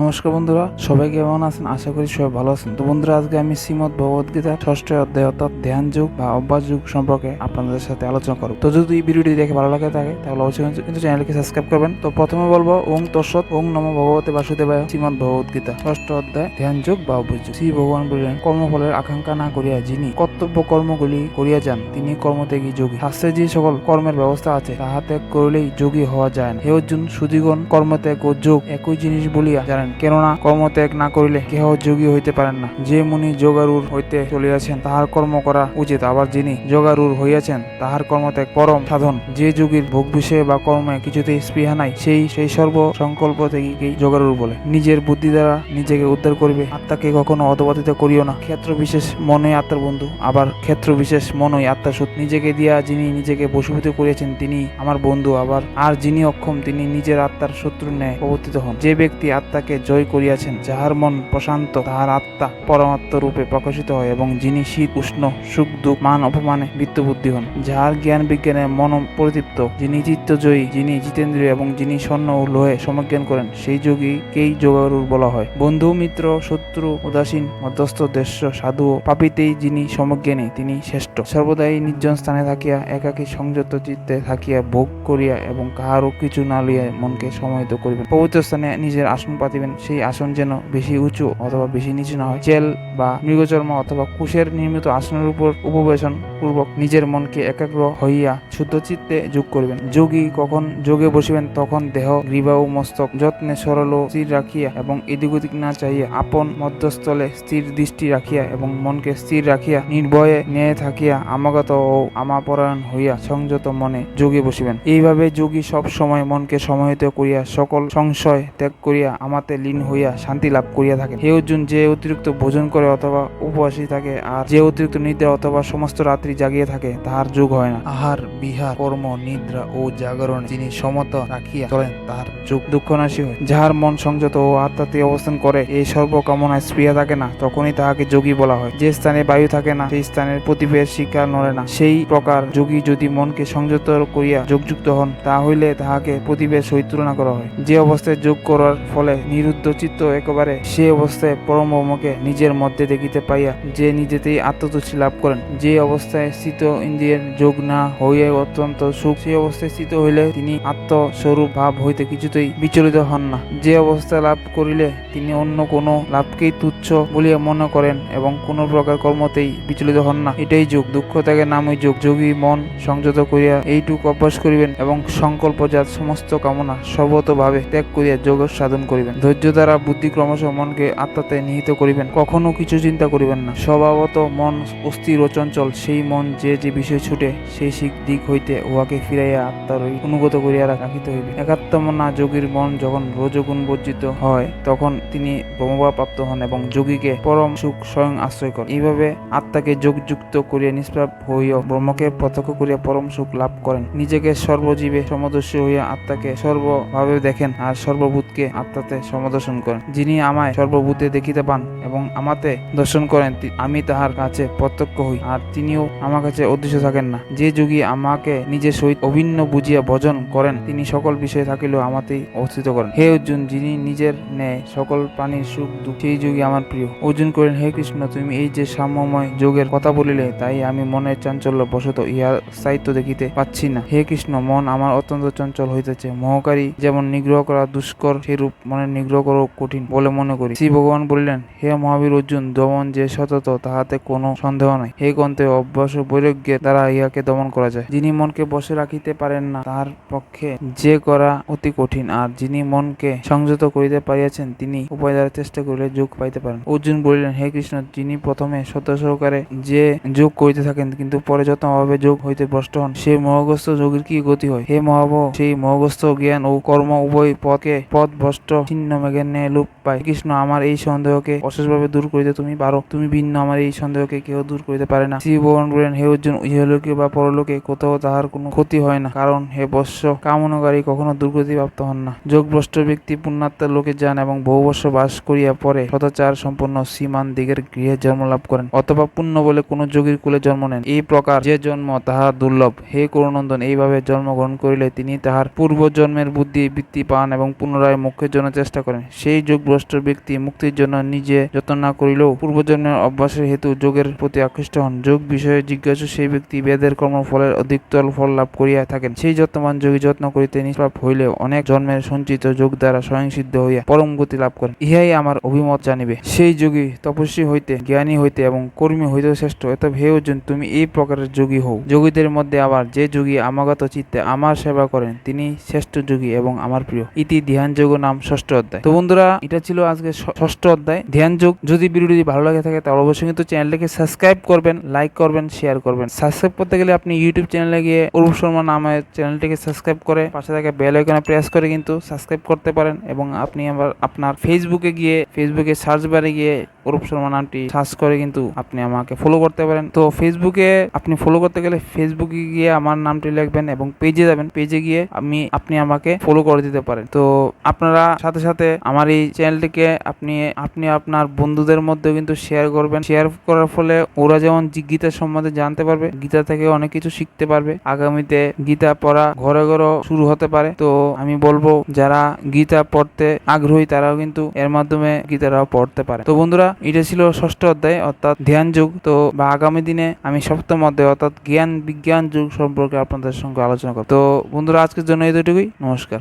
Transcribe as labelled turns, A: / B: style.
A: নমস্কার বন্ধুরা, সবাই কেমন আছেন? আশা করি সবাই ভালো আছেন। তো বন্ধুরা, আজকে আমি শ্রীমদ ভগবত গীতার ষষ্ঠ অধ্যায় অর্থাৎ ধ্যান যুগ বা অভ্যাস যুগ সম্পর্কে আপনাদের সাথে আলোচনা করব। তো যদি এই ভিডিওটি দেখে ভালো লাগে থাকে, তাহলে অবশ্যই কিন্তু- চ্যানেলকে সাবস্ক্রাইব করবেন। তো প্রথমে বলব, ওং তৎসৎ, ওং নম ভগবতে বাসুদেবায় শ্রীমদ ভগবত গীতা। ষষ্ঠ অধ্যায়, ধ্যান যুগ বা অভ্যাস যুগ। শ্রী ভগবান বললেন, কর্মফলের আকাঙ্ক্ষা না করিয়া যিনি কর্তব্য কর্মগুলি করিয়া যান, তিনি কর্মত্যাগী যোগী। শাস্ত্রে যে সকল কর্মের ব্যবস্থা আছে, তাহা ত্যাগ করলেই যোগী হওয়া যায় না। হে অর্জুন সুদীগণ কর্মত্যাগ ও যোগ একই জিনিস বলিয়া জানেন। কেননা কর্মত্যাগ না করিলে কেহ যোগী হইতে পারেন না। যে মুনি যোগারূঢ় হইতে চলিয়াছেন, তাহার কর্ম করা উচিত। আবার যিনি যোগারূঢ় হইয়াছেন, তাহার কর্মত্যাগ পরম সাধন। যে যোগীর ভোগ বিষয়ে বা কর্মে কিছুতেই স্পৃহা নাই, সেই সেই সর্ব সংকল্প থেকেই যোগারূঢ় বলে। নিজের বুদ্ধি দ্বারা নিজেকে উদ্ধার করিবে। আত্মাকে কখনো অধপাতিত করিও না। ক্ষেত্র বিশেষ মনই আত্মার বন্ধু, আবার ক্ষেত্র বিশেষ মনই আত্মার শত্রু নিজেকে দিয়া যিনি নিজেকে বশীভূত করিয়াছেন, তিনি আমার বন্ধু। আবার আর যিনি অক্ষম, তিনি নিজের আত্মার শত্রু ন্যায় প্রবর্তিত হন। যে ব্যক্তি আত্মাকে জয় করিয়াছেন, যাহার মন প্রশান্ত, তাহার আত্মা পরমাত্ম রূপে প্রকাশিত হয় এবং যিনি শীত, উষ্ণ, সুখ, দুঃখ, মান, অপমানে বিত্তবুদ্ধি হন। যাহার জ্ঞান বিজ্ঞানে মন পরিতৃপ্ত, যিনি চিত্তজয়ী, যিনি জিতেন্দ্রীয় এবং যিনি স্বর্ণ ও লোহে সমজ্ঞান করেন, সেই যোগীকেই যোগারুর বলা হয়। বন্ধু, মিত্র, শত্রু, উদাসীন, মধ্যস্থ, দেশ, সাধু পাপিতেই যিনি সমজ্ঞানী, তিনি শ্রেষ্ঠ। সর্বদাই নির্জন স্থানে থাকিয়া, একাকী সংযত চিত্তে থাকিয়া ভোগ করিয়া এবং কাহারও কিছু না লইয়া মনকে সমাহিত করিবেন। পবিত্র স্থানে নিজের আসন পাতিবেন সেই আসন যেন বেশি উঁচু অথবা বেশি নিচু না হয়। চেল বা মৃগচর্ম অথবা কুশের নির্মিত আসনের উপর উপবেশন পূর্বক নিজের মনকে একাগ্র হইয়া শুদ্ধ চিত্তে যোগ করিবেন। যোগী কখন যোগে বসিবেন তখন দেহ গ্রীবা ও মস্তক যত্নে সরল স্থির রাখিয়া এবং এদিক ওদিক না চাহিয়া আপন মধ্যস্থলে স্থির দৃষ্টি রাখিয়া এবং মনকে স্থির রাখিয়া নির্ভয়ে ন্যায় থাকিয়া আমাগত ও আমাপরায়ণ হইয়া সংযত মনে যোগে বসিবেন। এইভাবে যোগী সব সময় মনকে সমাহিত করিয়া সকল সংশয় ত্যাগ করিয়া আমাতে লীন হইয়া শান্তি লাভ করিয়া থাকেন। হে অর্জুন, যে অতিরিক্ত ভোজন করে অথবা উপবাসী থাকে আর যে অতিরিক্ত নিদ্রা অথবা সমস্ত রাত্রি জাগিয়ে থাকে, তাহার যোগ হয় না। আহার, বিহার, কর্ম, নিদ্রা ও জাগরণ যিনি সমত রাখিয়া চলেন, তাহার যোগ দুঃখ নাশী হয়। যাহার মন সংযত ও আত্মাতে অবস্থান করে এই সর্বকামনায় স্পৃহা থাকে না, তখনই তাহাকে যোগী বলা হয়। যে স্থানে বায়ু থাকে না, সেই স্থানের প্রতিভের শিকার নড়ে না। সেই প্রকার যোগী যদি মনকে সংযত করিয়া যোগযুক্ত হন তা হইলে তাহাকে প্রতিভের সহিত তুলনা করা হয়। যে অবস্থায় যোগ করার ফলে নিরুদ্ধ চিত্ত একেবারে সে অবস্থায় পরম ব্রহ্মকে নিজের মধ্যে দেখিতে পাইয়া যে নিজেতেই আত্মতুষ্টি লাভ করেন। যে অবস্থায় স্থিত ইন্দ্রিয়ের যোগ না হইয়া অত্যন্ত সুখ সেই অবস্থায় স্থিত হইলে তিনি আত্মস্বরূপ ভাব হইতে কিছুতেই বিচলিত হন না। যে অবস্থা লাভ করিলে তিনি অন্য কোনো লাভকেই তুচ্ছ বলিয়া মনে করেন এবং কোনো প্রকার কর্মতেই বিচলিত হন না। এটাই যোগ। দুঃখ ত্যাগের নামই যোগ। যোগী মন সংযত করিয়া এইটুক অভ্যাস করিবেন এবং সংকল্পজাত সমস্ত কামনা সর্বতভাবে ত্যাগ করিয়া যোগ সাধন করিবেন ধৈর্য দ্বারা বুদ্ধি ক্রমশ মনকে আত্মাতে নিহিত করিবেন। কখনো কিছু চিন্তা করিবেন না। স্বভাবত মন অস্থির ও চঞ্চল। সেই মন যে যে বিষয় ছুটে সেই শিখ দিক হইতে উহাকে ফিরাইয়া আত্মার অনুগত করিয়া রাখিতে হইবে। একাত্মনা যোগীর মন যখন রজগুণ বর্জিত হয়, তখন তিনি ব্রহ্মবা প্রাপ্ত হন এবং যোগীকে পরম সুখ স্বয়ং আশ্রয় করেন। এইভাবে আত্মাকে যোগযুক্ত করিয়া নিষ্পাপ হইয়া ব্রহ্মকে প্রত্যক্ষ করিয়া পরম সুখ লাভ করেন। নিজেকে সর্বজীবে সমদস্য হইয়া আত্মাকে সর্বভাবে দেখেন আর সর্বভূতকে আত্মাতে সমদর্শন করেন। যিনি আমায় সর্বভূতে দেখিতে পান এবং আমাতে দর্শন করেন আমি তাহার কাছে প্রত্যক্ষ হই, আর তিনিও আমার কাছে অদৃশ্য থাকেন না। যে যোগী আমাকে নিজের সহিত অভিন্ন বুঝিয়া ভজন করেন, তিনি সকল বিষয়ে থাকিলেও আমাতেই অবস্থিত করেন। হে অর্জুন, যিনি নিজের ন্যায় সকল প্রাণীর সুখ, দুঃখ, সেই যোগী আমার প্রিয়। অর্জুন করেন হে কৃষ্ণ, তুমি এই যে সাম্যময় যোগের কথা বলিলে, তাই আমি মনের চাঞ্চল্য বশত ইহার স্থায়িত্ব দেখিতে পাচ্ছি না। হে কৃষ্ণ, মন আমার অত্যন্ত চঞ্চল হইতেছে। মহকারী যেমন নিগ্রহ করা দুষ্কর, সেরূপ মনের নিগ্রহ করা কঠিন বলে মনে করি। শ্রী ভগবান বলিলেন, হে মহাবীর অর্জুন, দমন যে সতত, তাহাতে কোনো সন্দেহ নাই। হে গন্তে অভ্যাস ও বৈরাগ্যের দ্বারা ইহাকে দমন করা যায়। যিনি মনকে বসে রাখিতে পারেন না, তাহার পক্ষে যে করা অতি কঠিন। আর যিনি মনকে সংযত করিতে পারিয়াছেন, তিনি উপায় দ্বারা চেষ্টা করিলে যোগ পাইতে পারেন। অর্জুন বলিলেন, হে কৃষ্ণ, যিনি প্রথমে সত্য সহকারে যে যোগ করিতে থাকেন, কিন্তু পরে যত অভাবে যোগ হইতে ভ্রষ্ট হন, সেই মোহগ্রস্ত যোগীর কি গতি হয়? হে মহাব সেই মোহগ্রস্ত জ্ঞান ও কর্ম উভয় পথকে পথ ভ্রষ্ট, ছিন্ন ন্যায় লোপ পায় কৃষ্ণ, আমার এই সন্দেহকে অশেষভাবে দূর করিতে তুমি পারো। তুমি ভিন্ন, আমার এই সন্দেহকে কেউ দূর করিতে পারে না। শ্রী ভগবান বলেন হে অর্জুন ইহলোকে বা পরলোকে কোথাও তাহার কোনো ক্ষতি হয় না, কারণ হে বৎস কামনাকারী কখনো দুর্গতি প্রাপ্ত হন না। যোগভ্রষ্ট ব্যক্তি পুণ্যাত্মার লোকে যান এবং বহু বর্ষ বাস করিয়া পরে সদাচার সম্পন্ন সীমান দিগের গৃহে জন্ম লাভ করেন, অথবা পুণ্য বলে কোনো যোগীর কুলে জন্ম নেন। এই প্রকার যে জন্ম তাহা দুর্লভ। হে করুনন্দন এইভাবে জন্মগ্রহণ করিলে তিনি তাহার পূর্ব জন্মের বুদ্ধি, বৃত্তি পান এবং পুনরায় মোক্ষের জন্য চেষ্টা করেন। করেন সেই যোগভ্রষ্ট ব্যক্তি মুক্তির জন্য নিজে যত্ন না করিলেও পূর্বজন্মের অভ্যাসের হেতু যোগের প্রতি আকৃষ্ট হন। যোগ বিষয়ে জিজ্ঞাসু সেই ব্যক্তি বেদের কর্মফলের অধিকতর ফল লাভ করিয়া থাকেন। সেই যত্নবান যোগী যত্ন করিতে নিষ্পাপ হইলেও অনেক জন্মের সঞ্চিত যোগ দ্বারা স্বয়ংসিদ্ধ হইয়া পরম গতি লাভ করেন। ইহাই আমার অভিমত জানিবে। সেই যোগী তপস্বী হইতে, জ্ঞানী হইতে এবং কর্মী হইতেও শ্রেষ্ঠ। অতএব হে অর্জুন তুমি এই প্রকারের যোগী হও। যোগীদের মধ্যে আবার যে যোগী আমাগত চিত্তে আমার সেবা করেন, তিনি শ্রেষ্ঠ যোগী এবং আমার প্রিয়। ইতি ধ্যান যোগ নাম ষষ্ঠ অধ্যায়। তো বন্ধুরা, এটা ছিল আজকে ষষ্ঠ অধ্যায়। ধ্যান যোগ। যদি ভিডিওটি ভালো লাগে থাকে, তাহলে অবশ্যই কিন্তু চ্যানেলটাকে সাবস্ক্রাইব করবেন, লাইক করবেন, শেয়ার করবেন। সাবস্ক্রাইব করতে গেলে আপনি ইউটিউব চ্যানেলে গিয়ে অরূপ শর্মা নামে চ্যানেলটিকে সাবস্ক্রাইব করে পাশে থাকা বেল আইকনে প্রেস করে কিন্তু সাবস্ক্রাইব করতে পারেন এবং আপনি আবার আপনার ফেসবুকে গিয়ে ফেসবুকে সার্চ বারে গিয়ে অরূপ শর্মা নামটি সার্চ করে কিন্তু আপনি আমাকে ফলো করতে পারেন। তো ফেসবুকে আপনি ফলো করতে গেলে ফেসবুকে গিয়ে আমার নামটি লিখবেন এবং পেজে যাবেন। পেজে গিয়ে আমি, আপনি আমাকে ফলো করে দিতে পারেন। তো আপনারা সাথে সাথে আমার এই চ্যানেলটিকে আপনি আপনি আপনার বন্ধুদের মধ্যেও কিন্তু শেয়ার করবেন। শেয়ার করার ফলে ওরা যেমন গীতা সম্বন্ধে জানতে পারবে, গীতা থেকে অনেক কিছু শিখতে পারবে। আগামীতে গীতা পড়া ঘরে ঘরে শুরু হতে পারে। তো আমি বলব, যারা গীতা পড়তে আগ্রহী তারাও কিন্তু এর মাধ্যমে গীতারাও পড়তে পারে। তো বন্ধুরা এটা ছিল ষষ্ঠ অধ্যায়, অর্থাৎ ধ্যান যুগ। তো বা আগামী দিনে আমি সপ্তম অধ্যায়, অর্থাৎ জ্ঞান, বিজ্ঞান যুগ সম্পর্কে আপনাদের সঙ্গে আলোচনা করব। তো বন্ধুরা, আজকের জন্য এতটুকুই নমস্কার।